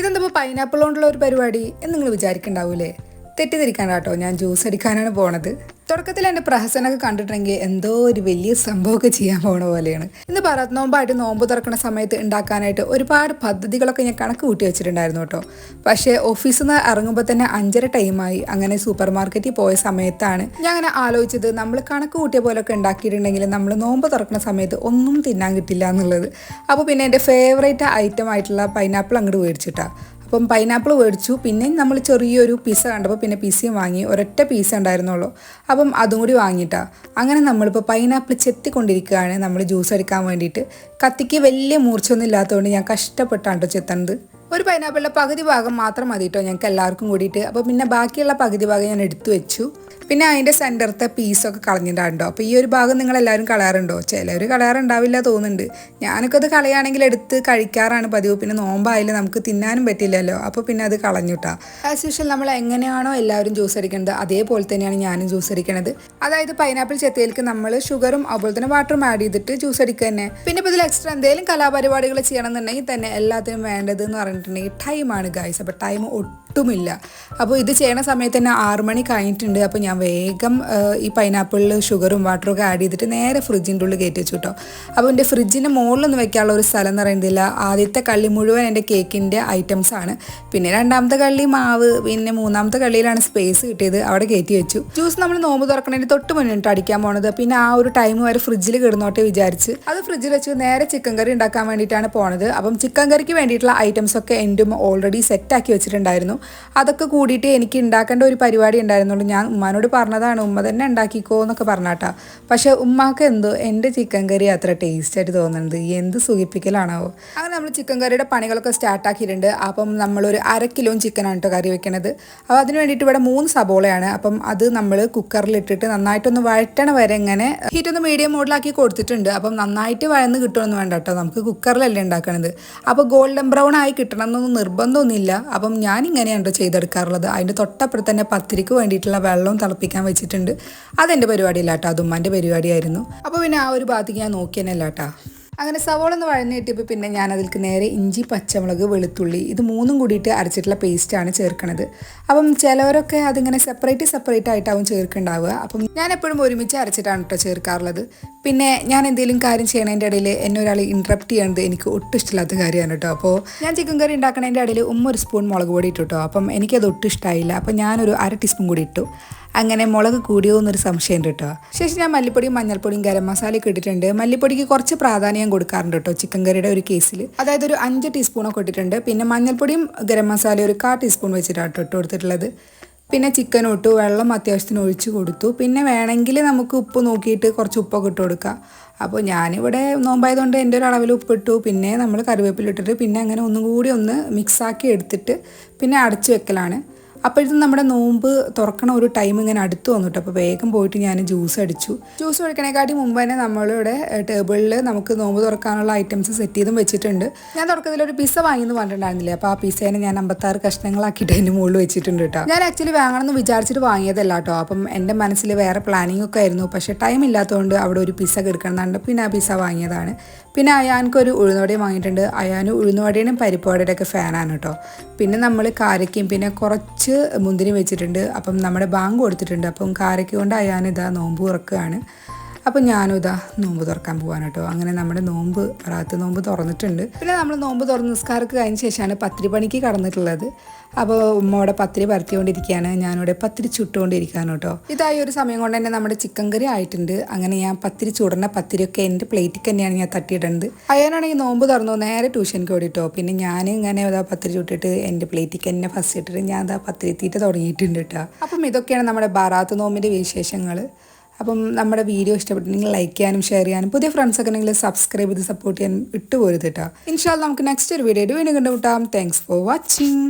ഇതെന്താ പൈനാപ്പിൾ കൊണ്ടുള്ള ഒരു പരിപാടി എന്ന് നിങ്ങൾ വിചാരിക്കണ്ടാവൂലേ? തെറ്റിദ്ധരിക്കാനാട്ടോ ഞാൻ ജ്യൂസ് അടിക്കാനാണ് പോണത്. തുടക്കത്തിൽ എന്റെ പ്രഹസനമൊക്കെ കണ്ടിട്ടുണ്ടെങ്കിൽ എന്തോ ഒരു വലിയ സംഭവമൊക്കെ ചെയ്യാൻ പോണ പോലെയാണ്. ഇന്ന് പറയാത്ത നോമ്പായിട്ട് നോമ്പ് തുറക്കുന്ന സമയത്ത് ഉണ്ടാക്കാനായിട്ട് ഒരുപാട് പദ്ധതികളൊക്കെ ഞാൻ കണക്ക് കൂട്ടി വെച്ചിട്ടുണ്ടായിരുന്നു കേട്ടോ. പക്ഷേ ഓഫീസിൽ നിന്ന് ഇറങ്ങുമ്പോൾ തന്നെ അഞ്ചര ടൈമായി അങ്ങനെ സൂപ്പർ മാർക്കറ്റിൽ പോയ സമയത്താണ് ഞാൻ അങ്ങനെ ആലോചിച്ചത് നമ്മൾ കണക്ക് കൂട്ടിയ പോലൊക്കെ ഉണ്ടാക്കിയിട്ടുണ്ടെങ്കിൽ നമ്മൾ നോമ്പ് തുറക്കുന്ന സമയത്ത് ഒന്നും തിന്നാൻ കിട്ടില്ല എന്നുള്ളത്. അപ്പോൾ പിന്നെ എന്റെ ഫേവറേറ്റ് ഐറ്റം ആയിട്ടുള്ള പൈനാപ്പിൾ അങ്ങോട്ട് മേടിച്ചിട്ടാ. അപ്പം പൈനാപ്പിൾ മേടിച്ചു. പിന്നെ നമ്മൾ ചെറിയൊരു പിസ്സ കണ്ടപ്പോൾ പിന്നെ പിസയും വാങ്ങി. ഒരൊറ്റ പീസ ഉണ്ടായിരുന്നുള്ളൂ. അപ്പം അതും കൂടി വാങ്ങിയിട്ടാ. അങ്ങനെ നമ്മളിപ്പോൾ പൈനാപ്പിൾ ചെത്തിക്കൊണ്ടിരിക്കുകയാണ് നമ്മൾ ജ്യൂസ് എടുക്കാൻ വേണ്ടിയിട്ട്. കത്തിക്ക് വലിയ മൂർച്ചയൊന്നും ഇല്ലാത്തതുകൊണ്ട് ഞാൻ കഷ്ടപ്പെട്ടാണ് കേട്ടോ ചെത്തണത്. ഒരു പൈനാപ്പിളിന്റെ പകുതി ഭാഗം മാത്രം മതി കേട്ടോ ഞങ്ങൾക്ക് എല്ലാവർക്കും കൂടിയിട്ട്. അപ്പോൾ പിന്നെ ബാക്കിയുള്ള പകുതി ഭാഗം ഞാൻ എടുത്തു വെച്ചു. പിന്നെ അതിന്റെ സെന്ററത്തെ പീസൊക്കെ കളഞ്ഞിട്ടുണ്ടോ. അപ്പോൾ ഈ ഒരു ഭാഗം നിങ്ങൾ എല്ലാവരും കളയാറുണ്ടോ? ചിലർ കളയാറുണ്ടാവില്ല തോന്നുന്നുണ്ട്. ഞാനൊക്കെ അത് കളയാണെങ്കിൽ എടുത്ത് കഴിക്കാറാണ് പതിവ്. പിന്നെ നോമ്പായാലും നമുക്ക് തിന്നാനും പറ്റില്ലല്ലോ. അപ്പോൾ പിന്നെ അത് കളഞ്ഞുട്ടാ. ആസ് യൂഷ്വൽ നമ്മൾ എങ്ങനെയാണോ എല്ലാവരും ജ്യൂസ് അടിക്കുന്നത് അതേപോലെ തന്നെയാണ് ഞാനും ജ്യൂസ് അടിക്കണത്. അതായത് പൈനാപ്പിൾ ചെത്തയിലേക്ക് നമ്മൾ ഷുഗറും അതുപോലെ തന്നെ വാട്ടറും ആഡ് ചെയ്തിട്ട് ജ്യൂസ് അടിക്കുക തന്നെ. പിന്നെ ഇപ്പോൾ ഇതിൽ എക്സ്ട്രാ എന്തെങ്കിലും കലാപരിപാടികൾ ചെയ്യണമെന്നുണ്ടെങ്കിൽ തന്നെ എല്ലാത്തിനും വേണ്ടത് എന്ന് പറഞ്ഞിട്ടുണ്ടെങ്കിൽ ടൈമാണ് ഗായ്സ് അപ്പോൾ ടൈം ഒട്ടുമില്ല. അപ്പോൾ ഇത് ചെയ്യണ സമയത്ത് തന്നെ ആറു മണി കഴിഞ്ഞിട്ടുണ്ട്. അപ്പോൾ ഞാൻ വേഗം ഈ പൈനാപ്പിളിൽ ഷുഗറും വാട്ടറും ഒക്കെ ആഡ് ചെയ്തിട്ട് നേരെ ഫ്രിഡ്ജിന്റെ ഉള്ളിൽ കയറ്റി വെച്ചു കേട്ടോ. അപ്പോൾ എന്റെ ഫ്രിഡ്ജിന്റെ മുകളിലൊന്നും വെക്കാനുള്ള ഒരു സ്ഥലം എന്ന് പറയുന്നില്ല ആദ്യത്തെ കള്ളി മുഴുവൻ എന്റെ കേക്കിന്റെ ഐറ്റംസ് ആണ്. പിന്നെ രണ്ടാമത്തെ കള്ളി മാവ് പിന്നെ മൂന്നാമത്തെ കള്ളിയിലാണ് സ്പേസ് കിട്ടിയത്. അവിടെ കയറ്റി വെച്ചു. ജ്യൂസ് നമ്മൾ നോമ്പ് തുറക്കണതിന് തൊട്ട് മുന്നിട്ട് അടിക്കാൻ പോണത്. പിന്നെ ആ ഒരു ടൈം വരെ ഫ്രിഡ്ജിൽ കിടന്നോട്ടെ വിചാരിച്ച്. അത് ഫ്രിഡ്ജിൽ വെച്ച് നേരെ ചിക്കൻ കറി ഉണ്ടാക്കാൻ വേണ്ടിയിട്ടാണ് പോണത്. അപ്പം ചിക്കൻ കറിക്ക് വേണ്ടിയിട്ടുള്ള ഐറ്റംസ് ഒക്കെ എന്റെ ഓൾറെഡി സെറ്റ് ആക്കി വെച്ചിട്ടുണ്ടായിരുന്നു. അതൊക്കെ കൂടിയിട്ട് എനിക്ക് ഉണ്ടാക്കേണ്ട ഒരു പരിപാടി ഉണ്ടായിരുന്നുള്ളൂ. ഞാൻ ഉമ്മാനോട് പറഞ്ഞതാണ് ഉമ്മ തന്നെ ഉണ്ടാക്കിക്കോ എന്നൊക്കെ പറഞ്ഞാട്ടാ. പക്ഷെ ഉമ്മാക്ക് എന്തോ എന്റെ ചിക്കൻ കറി അത്ര ടേസ്റ്റ് ആയിട്ട് തോന്നുന്നത് എന്ത് സുഖിപ്പിക്കലാണാവോ. അങ്ങനെ നമ്മൾ ചിക്കൻ കറിയുടെ പണികളൊക്കെ സ്റ്റാർട്ടാക്കിയിട്ടുണ്ട് അപ്പം നമ്മളൊരു അര കിലോ ചിക്കനാണ് കേട്ടോ കറി വെക്കണത്. അപ്പോൾ അതിന് വേണ്ടിയിട്ട് ഇവിടെ മൂന്ന് സബോളയാണ്. അപ്പം അത് നമ്മൾ കുക്കറിലിട്ടിട്ട് നന്നായിട്ടൊന്ന് വഴറ്റണ വരെ ഇങ്ങനെ ഹീറ്റ് ഒന്ന് മീഡിയം മോഡിലാക്കി കൊടുത്തിട്ടുണ്ട്. അപ്പം നന്നായിട്ട് വഴന്ന് കിട്ടുമെന്ന് വേണ്ട കേട്ടോ നമുക്ക് കുക്കറിലല്ലേ ഉണ്ടാക്കണത് അപ്പോൾ ഗോൾഡൻ ബ്രൗൺ ആയി കിട്ടണം എന്നൊന്നും നിർബന്ധമൊന്നുമില്ല. അപ്പം ഞാൻ കേട്ടോ ചെയ്തെടുക്കാറുള്ളത്. അതിന്റെ തൊട്ടപ്പുറത്ത് തന്നെ പത്തിരിക്ക് വേണ്ടിയിട്ടുള്ള വെള്ളവും തിളപ്പിക്കാൻ വെച്ചിട്ടുണ്ട്. അതെന്റെ പരിപാടിയില്ല കേട്ടോ. അത് പരിപാടിയായിരുന്നു. അപ്പോൾ പിന്നെ ആ ഒരു ഭാഗത്തേക്ക് ഞാൻ നോക്കിയതല്ല കേട്ടോ. അങ്ങനെ സവോള ഒന്ന് വഴഞ്ഞ് കിട്ടിയപ്പോൾ പിന്നെ ഞാൻ അതിൽക്ക് നേരെ ഇഞ്ചി പച്ചമുളക് വെളുത്തുള്ളി ഇത് മൂന്നും കൂടിയിട്ട് അരച്ചിട്ടുള്ള പേസ്റ്റാണ് ചേർക്കുന്നത് അപ്പം ചിലവരൊക്കെ അതിങ്ങനെ സെപ്പറേറ്റ് സെപ്പറേറ്റ് ആയിട്ടാവും ചേർക്കുന്നുണ്ടാവുക അപ്പം ഞാൻ എപ്പോഴും ഒരുമിച്ച് അരച്ചിട്ടാണ് കേട്ടോ ചേർക്കാറുള്ളത്. പിന്നെ ഞാൻ എന്തെങ്കിലും കാര്യം ചെയ്യണതിന്റെ ഇടയിൽ എന്നെ ഒരാൾ ഇൻട്രപ്റ്റ് ചെയ്യണത് എനിക്ക് ഒട്ടും ഇഷ്ടമില്ലാത്ത കാര്യമാണ് കേട്ടോ അപ്പോൾ ഞാൻ ചിക്കൻ കറി ഉണ്ടാക്കണതിന്റെ ഇടയിൽ ഉമ്മ ഒരു സ്പൂൺ മുളക് പൊടി ഇട്ടു കേട്ടോ അപ്പം എനിക്കത് ഒട്ടും ഇഷ്ടമായില്ല അപ്പം ഞാനൊരു അര ടീസ്പൂൺ കൂടി ഇട്ടു. അങ്ങനെ മുളക് കൂടിയോ എന്നൊരു സംശയം കേട്ടോ. ശേഷം ഞാൻ മല്ലിപ്പൊടിയും മഞ്ഞൾപ്പൊടിയും ഗരം മസാലയൊക്കെ ഇട്ടിട്ടുണ്ട്. മല്ലിപ്പൊടിക്ക് കുറച്ച് പ്രാധാന്യം കൊടുക്കാറുണ്ട് കേട്ടോ ചിക്കൻ കറിയുടെ ഒരു കേസിൽ അതായത് ഒരു അഞ്ച് ടീസ്പൂണൊക്കെ ഇട്ടിട്ടുണ്ട്. പിന്നെ മഞ്ഞൾപ്പൊടിയും ഗരം മസാലയും ഒരു കാ ടീസ്പൂൺ വെച്ചിട്ടാണ് കേട്ടോ കൊടുത്തിട്ടുള്ളത്. പിന്നെ ചിക്കൻ ഇട്ടു വെള്ളം അത്യാവശ്യത്തിന് ഒഴിച്ച് കൊടുത്തു. പിന്നെ വേണമെങ്കിൽ നമുക്ക് ഉപ്പ് നോക്കിയിട്ട് കുറച്ച് ഉപ്പൊക്കെ ഇട്ട് കൊടുക്കാം. അപ്പോൾ ഞാനിവിടെ നോമ്പായതുകൊണ്ട് എന്റെ ഒരു അളവിൽ ഉപ്പിട്ടു പിന്നെ നമ്മൾ കറിവേപ്പില ഇട്ടിട്ട് പിന്നെ അങ്ങനെ ഒന്നും കൂടി ഒന്ന് മിക്സാക്കി എടുത്തിട്ട് പിന്നെ അടച്ചു വെക്കലാണ്. അപ്പോഴത്തും നമ്മുടെ നോമ്പ് തുറക്കണ ഒരു ടൈം ഇങ്ങനെ അടുത്ത് വന്നിട്ട്. അപ്പോൾ വേഗം പോയിട്ട് ഞാൻ ജ്യൂസ് അടിച്ചു. ജ്യൂസ് കഴിക്കണേക്കാട്ടി മുമ്പ് തന്നെ നമ്മളിവിടെ ടേബിളിൽ നമുക്ക് നോമ്പ് തുറക്കാനുള്ള ഐറ്റംസ് സെറ്റ് ചെയ്തും വെച്ചിട്ടുണ്ട്. ഞാൻ തുറക്കത്തിൽ ഒരു പിസ്സ വാങ്ങിയെന്ന് പറഞ്ഞിട്ടുണ്ടായിരുന്നില്ലേ? അപ്പോൾ ആ പിസ്സേനെ ഞാൻ അമ്പത്താറ് കഷ്ണങ്ങളാക്കിയിട്ട് അതിന്റെ മുകളിൽ വെച്ചിട്ടുണ്ട് കേട്ടോ. ഞാൻ ആക്ച്വലി വാങ്ങണമെന്ന് വിചാരിച്ചിട്ട് വാങ്ങിയതല്ല കേട്ടോ. അപ്പം എന്റെ മനസ്സിൽ വേറെ പ്ലാനിങ് ഒക്കെ ആയിരുന്നു. പക്ഷേ ടൈം ഇല്ലാത്തതുകൊണ്ട് അവിടെ ഒരു പിസ്സ കിടക്കണമെന്നുണ്ട് പിന്നെ ആ പിസ്സ വാങ്ങിയതാണ്. പിന്നെ അയാൻക്കൊരു ഉഴുന്നുവടയും വാങ്ങിയിട്ടുണ്ട്. അയാൻ ഉഴുന്നുവടയുടെയും പരിപ്പുവടയുടെ ഒക്കെ ഫാനാണ് കേട്ടോ. പിന്നെ നമ്മൾ കാരയ്ക്കും പിന്നെ കുറച്ച് മുന്തിരി വെച്ചിട്ടുണ്ട്. അപ്പം നമ്മുടെ ബാങ്ക് കൊടുത്തിട്ടുണ്ട്. അപ്പം കാരയ്ക്ക് കൊണ്ട് അയാനിതാ നോമ്പ് തുറക്കുകയാണ് അപ്പം ഞാനും ഇതാ നോമ്പ് തുറക്കാൻ പോകാൻ കേട്ടോ. അങ്ങനെ നമ്മുടെ നോമ്പ് റാത്ത് നോമ്പ് തുറന്നിട്ടുണ്ട്. പിന്നെ നമ്മൾ നോമ്പ് തുറന്ന് നിസ്കാരക്ക് കഴിഞ്ഞ ശേഷമാണ് പത്തിരി പണിക്ക് കടന്നിട്ടുള്ളത് അപ്പോൾ ഉമ്മയുടെ പത്തിരി പരത്തിക്കൊണ്ടിരിക്കുകയാണ്. ഞാനിവിടെ പത്തിരി ചുട്ടുകൊണ്ടിരിക്കുകയാണ് കേട്ടോ. ഇതായി ഒരു സമയം കൊണ്ട് തന്നെ നമ്മുടെ ചിക്കൻ കറി ആയിട്ടുണ്ട്. അങ്ങനെ ഞാൻ പത്തിരി ചുടണ പത്തിരിയൊക്കെ എന്റെ പ്ലേറ്റിൽ തന്നെയാണ് ഞാൻ തട്ടിയിടുന്നത് അയാനാണെങ്കിൽ നോമ്പ് തുറന്നു നേരെ ട്യൂഷനിക്ക് ഓടിട്ടോ പിന്നെ ഞാൻ ഇങ്ങനെ ഇതാ പത്തിരി ചുട്ടിട്ട് എന്റെ പ്ലേറ്റിൽ തന്നെ ഫസ്റ്റ് ഇട്ടിട്ട് ഞാൻ ഇതാ പത്തിരി തീറ്റ തുടങ്ങിയിട്ടുണ്ട് കേട്ടോ. അപ്പം ഇതൊക്കെയാണ് നമ്മുടെ ബാറാത്ത് നോമ്പിന്റെ വിശേഷങ്ങൾ അപ്പം നമ്മുടെ വീഡിയോ ഇഷ്ടപ്പെട്ടിട്ടുണ്ടെങ്കിൽ ലൈക്ക് ചെയ്യാനും ഷെയർ ചെയ്യാനും പുതിയ ഫ്രണ്ട്സ് ഒക്കെ ഉണ്ടെങ്കിൽ സബ്സ്ക്രൈബ് ചെയ്ത് സപ്പോർട്ട് ചെയ്യാനും ഇട്ടുപോരുത് കേട്ടോ ഇൻഷാൽ നമുക്ക് നെക്സ്റ്റ് ഒരു വീഡിയോ വീണ്ടും കണ്ടുമുട്ടാം. Thanks for watching